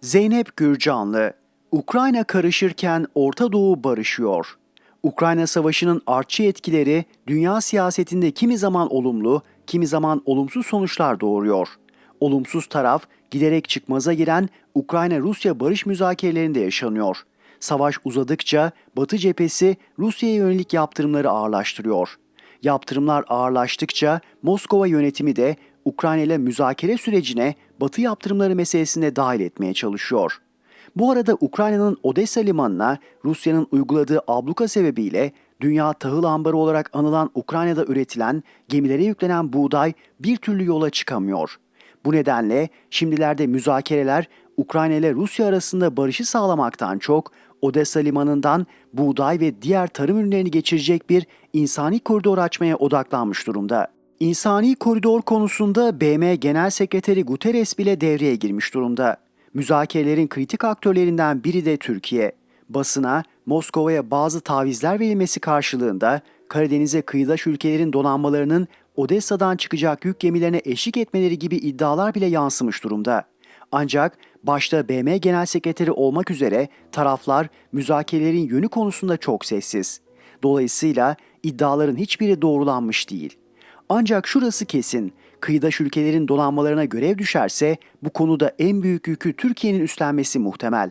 Zeynep Gürcanlı, Ukrayna karışırken Orta Doğu barışıyor. Ukrayna Savaşı'nın artçı etkileri dünya siyasetinde kimi zaman olumlu, kimi zaman olumsuz sonuçlar doğuruyor. Olumsuz taraf giderek çıkmaza giren Ukrayna-Rusya barış müzakerelerinde yaşanıyor. Savaş uzadıkça Batı cephesi Rusya'ya yönelik yaptırımları ağırlaştırıyor. Yaptırımlar ağırlaştıkça Moskova yönetimi de Ukrayna ile müzakere sürecine Batı yaptırımları meselesinde dahil etmeye çalışıyor. Bu arada Ukrayna'nın Odessa limanına Rusya'nın uyguladığı abluka sebebiyle dünya tahıl ambarı olarak anılan Ukrayna'da üretilen gemilere yüklenen buğday bir türlü yola çıkamıyor. Bu nedenle şimdilerde müzakereler Ukrayna ile Rusya arasında barışı sağlamaktan çok Odessa limanından buğday ve diğer tarım ürünlerini geçirecek bir insani koridor açmaya odaklanmış durumda. İnsani koridor konusunda BM Genel Sekreteri Guterres bile devreye girmiş durumda. Müzakerelerin kritik aktörlerinden biri de Türkiye. Basına Moskova'ya bazı tavizler verilmesi karşılığında Karadeniz'e kıyıdaş ülkelerin donanmalarının Odessa'dan çıkacak yük gemilerine eşlik etmeleri gibi iddialar bile yansımış durumda. Ancak başta BM Genel Sekreteri olmak üzere taraflar müzakerelerin yönü konusunda çok sessiz. Dolayısıyla iddiaların hiçbiri doğrulanmış değil. Ancak şurası kesin, kıyıdaş ülkelerin donanmalarına görev düşerse bu konuda en büyük yükü Türkiye'nin üstlenmesi muhtemel.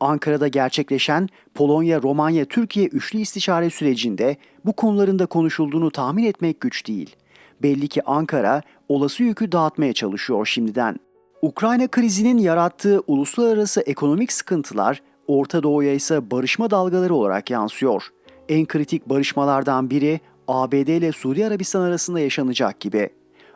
Ankara'da gerçekleşen Polonya-Romanya-Türkiye üçlü istişare sürecinde bu konularında konuşulduğunu tahmin etmek güç değil. Belli ki Ankara olası yükü dağıtmaya çalışıyor şimdiden. Ukrayna krizinin yarattığı uluslararası ekonomik sıkıntılar Orta Doğu'ya ise barışma dalgaları olarak yansıyor. En kritik barışmalardan biri ABD ile Suudi Arabistan arasında yaşanacak gibi.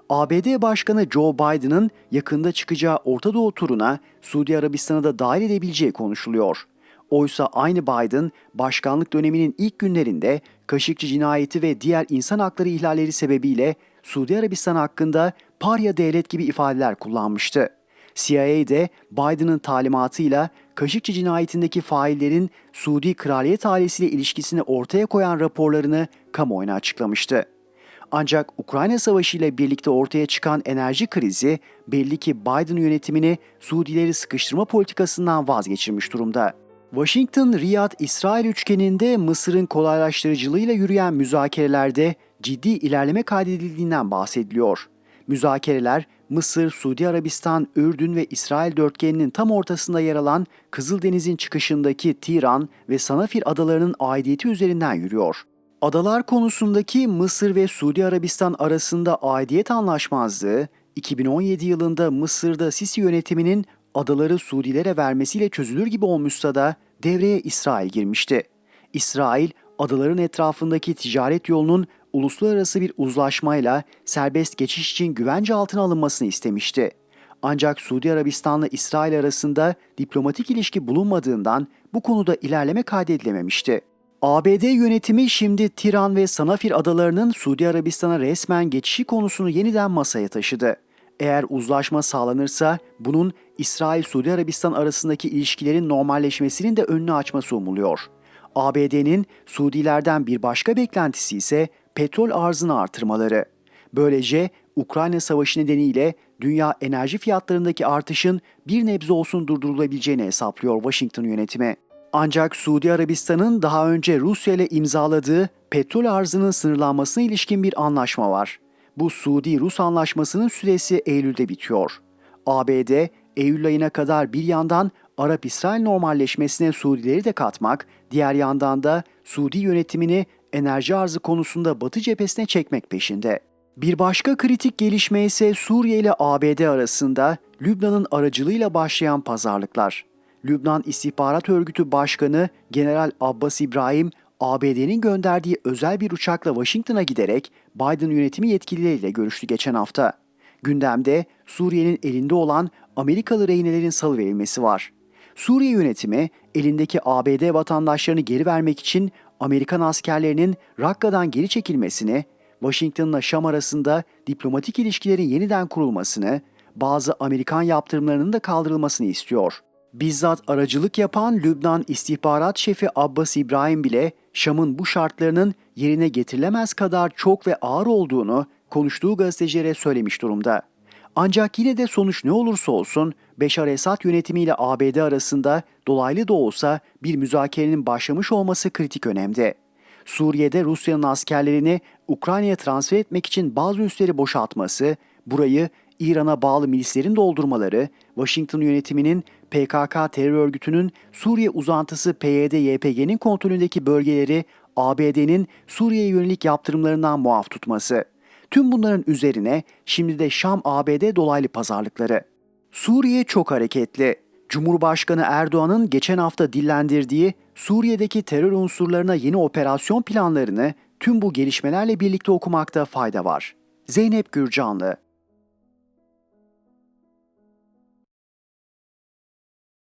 ABD Başkanı Joe Biden'ın yakında çıkacağı Orta Doğu turuna Suudi Arabistan'ı da dahil edebileceği konuşuluyor. Oysa aynı Biden, başkanlık döneminin ilk günlerinde Kaşıkçı cinayeti ve diğer insan hakları ihlalleri sebebiyle Suudi Arabistan hakkında parya devlet gibi ifadeler kullanmıştı. CIA de Biden'ın talimatıyla Kaşıkçı cinayetindeki faillerin Suudi kraliyet ailesiyle ilişkisini ortaya koyan raporlarını kamuoyuna açıklamıştı. Ancak Ukrayna Savaşı ile birlikte ortaya çıkan enerji krizi belli ki Biden yönetimini Suudileri sıkıştırma politikasından vazgeçirmiş durumda. Washington, Riyad, İsrail üçgeninde Mısır'ın kolaylaştırıcılığıyla yürüyen müzakerelerde ciddi ilerleme kaydedildiğinden bahsediliyor. Müzakereler Mısır, Suudi Arabistan, Ürdün ve İsrail dörtgeninin tam ortasında yer alan Kızıldeniz'in çıkışındaki Tiran ve Sanafir adalarının aidiyeti üzerinden yürüyor. Adalar konusundaki Mısır ve Suudi Arabistan arasında aidiyet anlaşmazlığı 2017 yılında Mısır'da Sisi yönetiminin adaları Suudilere vermesiyle çözülür gibi olmuşsa da devreye İsrail girmişti. İsrail, adaların etrafındaki ticaret yolunun uluslararası bir uzlaşmayla serbest geçiş için güvence altına alınmasını istemişti. Ancak Suudi Arabistan'la İsrail arasında diplomatik ilişki bulunmadığından bu konuda ilerleme kaydedilememişti. ABD yönetimi şimdi Tiran ve Sanafir adalarının Suudi Arabistan'a resmen geçişi konusunu yeniden masaya taşıdı. Eğer uzlaşma sağlanırsa bunun İsrail-Suudi Arabistan arasındaki ilişkilerin normalleşmesinin de önünü açması umuluyor. ABD'nin Suudilerden bir başka beklentisi ise petrol arzını artırmaları. Böylece Ukrayna Savaşı nedeniyle dünya enerji fiyatlarındaki artışın bir nebze olsun durdurulabileceğini hesaplıyor Washington yönetimi. Ancak Suudi Arabistan'ın daha önce Rusya ile imzaladığı petrol arzının sınırlanmasına ilişkin bir anlaşma var. Bu Suudi-Rus anlaşmasının süresi Eylül'de bitiyor. ABD, Eylül ayına kadar bir yandan Arap-İsrail normalleşmesine Suudileri de katmak, diğer yandan da Suudi yönetimini enerji arzı konusunda Batı cephesine çekmek peşinde. Bir başka kritik gelişme ise Suriye ile ABD arasında Lübnan'ın aracılığıyla başlayan pazarlıklar. Lübnan İstihbarat Örgütü Başkanı General Abbas İbrahim, ABD'nin gönderdiği özel bir uçakla Washington'a giderek Biden yönetimi yetkilileriyle görüştü geçen hafta. Gündemde Suriye'nin elinde olan Amerikalı rehinelerin salıverilmesi var. Suriye yönetimi elindeki ABD vatandaşlarını geri vermek için Amerikan askerlerinin Rakka'dan geri çekilmesini, Washington'la Şam arasında diplomatik ilişkilerin yeniden kurulmasını, bazı Amerikan yaptırımlarının da kaldırılmasını istiyor. Bizzat aracılık yapan Lübnan istihbarat şefi Abbas İbrahim bile Şam'ın bu şartlarının yerine getirilemez kadar çok ve ağır olduğunu konuştuğu gazetecilere söylemiş durumda. Ancak yine de sonuç ne olursa olsun Beşar Esad yönetimiyle ABD arasında dolaylı da olsa bir müzakerenin başlamış olması kritik önemde. Suriye'de Rusya'nın askerlerini Ukrayna'ya transfer etmek için bazı üsleri boşaltması, burayı İran'a bağlı milislerin doldurmaları, Washington yönetiminin PKK terör örgütünün Suriye uzantısı PYD-YPG'nin kontrolündeki bölgeleri ABD'nin Suriye'ye yönelik yaptırımlarından muaf tutması. Tüm bunların üzerine şimdi de Şam-ABD dolaylı pazarlıkları. Suriye çok hareketli. Cumhurbaşkanı Erdoğan'ın geçen hafta dillendirdiği Suriye'deki terör unsurlarına yeni operasyon planlarını tüm bu gelişmelerle birlikte okumakta fayda var. Zeynep Gürcanlı